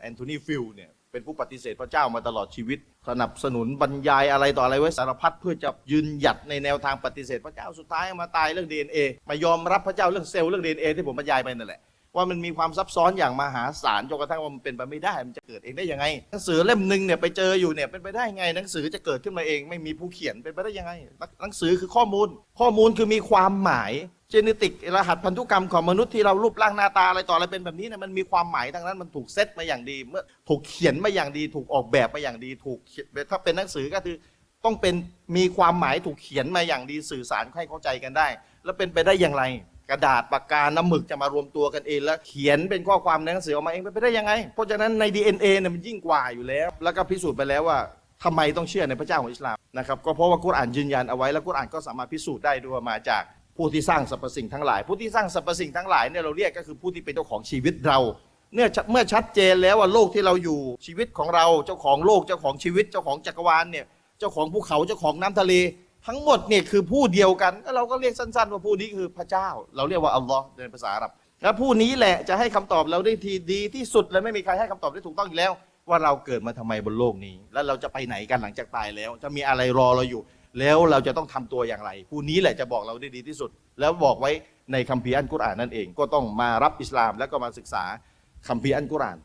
แอนโทนีฟิลเนี่ยเป็นผู้ปฏิเสธพระเจ้ามาตลอดชีวิต สนับสนุนบรรยายอะไรต่ออะไรไว้สารพัดเพื่อจะยืนหยัดในแนวทางปฏิเสธพระเจ้าสุดท้ายมาตายเรื่อง DNA มายอมรับพระเจ้าเรื่องเซลล์เรื่อง DNA ที่ผมบรรยายไปนั่นแหละว่ามันมีความซับซ้อนอย่างมหาศาลจนกระทั่งว่ามันเป็นไปไม่ได้ มันจะเกิดเองได้ยังไง หนังสือเล่มหนึ่งเนี่ยไปเจออยู่เนี่ยเป็นไปได้ไง หนังสือจะเกิดขึ้นมาเอง ไม่มีผู้เขียนเป็นไปได้ยังไง หนังสือคือข้อมูล ข้อมูลคือมีความหมาย จเนติกรหัสพันธุกรรมของมนุษย์ที่เรารูปร่างหน้าตาอะไรต่ออะไรเป็นแบบนี้เนี่ยมันมีความหมายทั้งนั้นมันถูกเซตมาอย่างดีเมื่อถูกเขียนมาอย่างดี ถูกออกแบบมาอย่างดี ถูกถ้าเป็นหนังสือก็คือต้องเป็นมีความหมายถูกเขียนมาอย่างดีสื่อสารให้เข้าใจกันได้ แล้วเป็นไปได้อย่างไร กระดาษปากกาน้ำหมึกจะมารวมตัวกันเองแล้วเขียนเป็นข้อความในหนังสือออกมาเองเป็นไปได้ยังไง เพราะฉะนั้นใน DNA เนี่ยมันยิ่งกว่าอยู่แล้ว แล้วก็พิสูจน์ไปแล้วว่าทำไมต้องเชื่อในพระเจ้าของอิสลามนะครับก็เพราะว่ากุรอานยืนยันเอาไว้แล้วกุรอานก็สามารถพิสูจน์ได้ด้วยมาจาก ผู้ที่สร้างสรรพสิ่งทั้งหลาย ผู้ที่สร้างสรรพสิ่งทั้งหลายเนี่ยเราเรียกก็คือผู้ที่เป็นเจ้าของชีวิตเราเนื่อเมื่อชัดเจนแล้วว่าโลกที่เราอยู่ชีวิตของเราเจ้าของโลกเจ้าของชีวิตเจ้าของจักรวาลเนี่ยเจ้าของภูเขาเจ้าของน้ำทะเล ทั้งหมดเนี่ยคือผู้เดียวกันแล้วเราก็เรียกสั้นๆ ว่าผู้นี้คือพระเจ้า เราเรียกว่าอัลลอฮ์ในภาษาอาหรับและผู้นี้แหละจะให้คำตอบเราได้ทีดีที่สุดและไม่มีใครให้คำตอบได้ถูกต้องอีกแล้ว ว่าเราเกิดมาทำไมบนโลกนี้ แล้วเราจะไปไหนกันหลังจากตายแล้ว จะมีอะไรรอเราอยู่ แล้วเราจะต้องทำตัวอย่างไร ผู้นี้แหละจะบอกเราได้ดีที่สุด แล้วบอกไว้ในคัมภีร์อันกุรอานนั่นเอง ก็ต้องมารับอิสลามแล้วก็มาศึกษาคัมภีร์อันกุรอาน